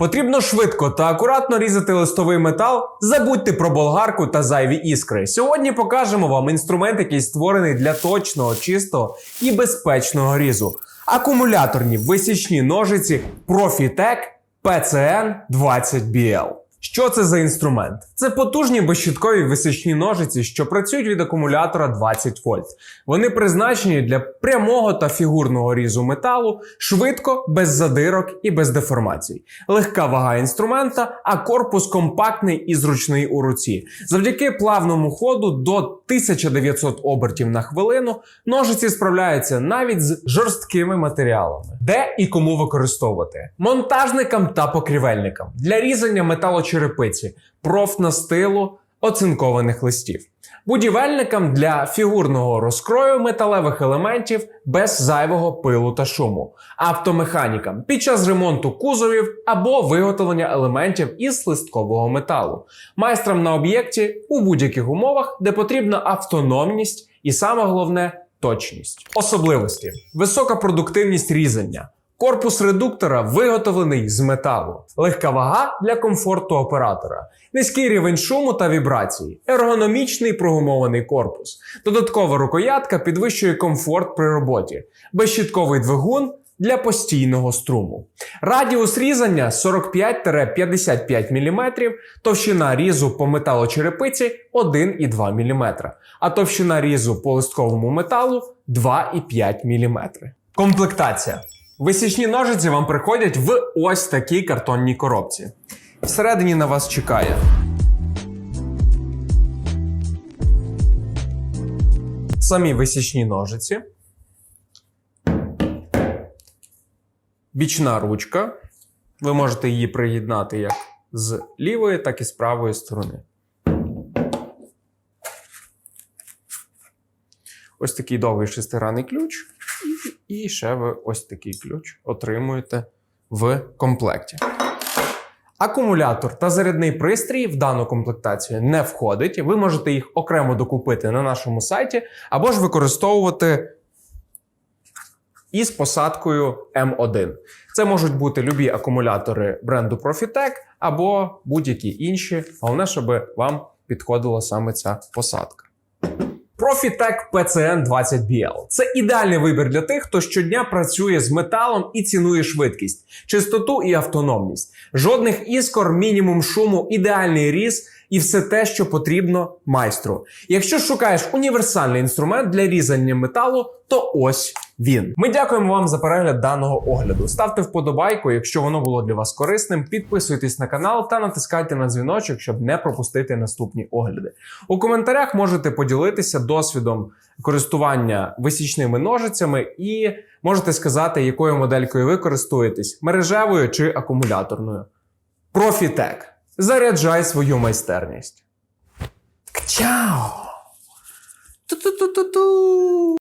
Потрібно швидко та акуратно різати листовий метал. Забудьте про болгарку та зайві іскри. Сьогодні покажемо вам інструмент, який створений для точного, чистого і безпечного різу. Акумуляторні висічні ножиці Profitec PCN 20BL. Що це за інструмент? Це потужні безщіткові висічні ножиці, що працюють від акумулятора 20 вольт. Вони призначені для прямого та фігурного різу металу швидко, без задирок і без деформацій. Легка вага інструмента, а корпус компактний і зручний у руці. Завдяки плавному ходу до 1900 обертів на хвилину ножиці справляються навіть з жорсткими матеріалами. Де і кому використовувати? Монтажникам та покрівельникам для різання металочерепиці, профнастилу, оцинкованих листів. Будівельникам для фігурного розкрою металевих елементів без зайвого пилу та шуму, автомеханікам під час ремонту кузовів або виготовлення елементів із листкового металу, майстрам на об'єкті у будь-яких умовах, де потрібна автономність і саме головне точність. Особливості: висока продуктивність різання. Корпус редуктора виготовлений з металу, легка вага для комфорту оператора, низький рівень шуму та вібрацій, ергономічний прогумований корпус, додаткова рукоятка підвищує комфорт при роботі, безщітковий двигун для постійного струму. Радіус різання 45-55 мм, товщина різу по металочерепиці 1,2 мм, а товщина різу по листковому металу 2,5 мм. Комплектація. Висічні ножиці вам приходять в ось такій картонній коробці. Всередині на вас чекає. Самі висічні ножиці. Бічна ручка. Ви можете її приєднати як з лівої, так і з правої сторони. Ось такий довгий шестигранний ключ. І, ще ви ось такий ключ отримуєте в комплекті. Акумулятор та зарядний пристрій в дану комплектацію не входить. Ви можете їх окремо докупити на нашому сайті, або ж використовувати із посадкою М1. Це можуть бути любі акумулятори бренду Profitec або будь-які інші. Головне, щоб вам підходила саме ця посадка. Profitec PCN 20BL – це ідеальний вибір для тих, хто щодня працює з металом і цінує швидкість, чистоту і автономність. Жодних іскор, мінімум шуму, ідеальний різ і все те, що потрібно майстру. Якщо шукаєш універсальний інструмент для різання металу, то ось він. Ми дякуємо вам за перегляд даного огляду. Ставте вподобайку, якщо воно було для вас корисним. Підписуйтесь на канал та натискайте на дзвіночок, щоб не пропустити наступні огляди. У коментарях можете поділитися досвідом користування висічними ножицями і можете сказати, якою моделькою ви користуєтесь мережевою чи акумуляторною. Profitec. Заряджай свою майстерність. Чао! Ту-ту-ту-ту-ту!